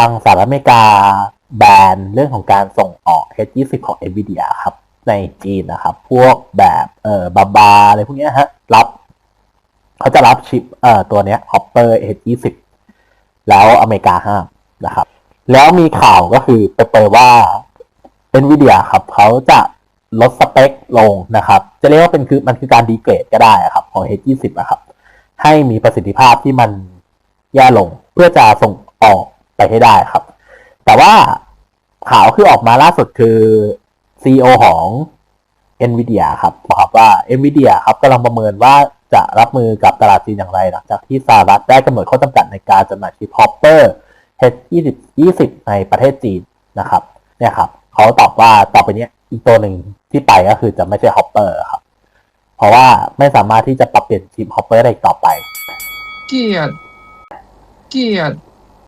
างสหรัฐอเมริกาแบนเรื่องของการส่งออก H20 ของ NVIDIA ครับ ในจีนนะครับ พวกแบบเอ่อบาบาอะไรพวกนี้ฮะ รับ เขาจะรับชิปเอ่อตัวเนี้ย Hopper H20 แล้วอเมริกาห้ามนะครับ แล้วมีข่าวก็คือไปเปิดว่า NVIDIA ครับ เขาจะลดสเปคลงนะครับ จะเรียกว่าเป็นคือมันคือการดีเกรดก็ได้ครับ ของ H20 อะครับ ให้มีประสิทธิภาพที่มันแย่ลงเพื่อจะส่งออก ไปให้ได้ครับ แต่ว่าข่าวคือออกมาล่าสุดคือ CEO ของ NVIDIA ครับบอกว่า NVIDIA ครับกำลังประเมินว่าจะรับมือกับตลาดจีนอย่างไรหลังจากที่สหรัฐได้กำหนดข้อจำกัดในการจำหน่ายชิป Hopper H20 20 ในประเทศจีนนะครับ เนี่ยครับเขาตอบว่าต่อไปนี้อีกตัวหนึ่งที่ไปก็คือจะไม่ใช่ Hopper ครับ เพราะว่าไม่สามารถที่จะปรับเปลี่ยนชิป Hopper ได้ต่อไป เกียดเกียด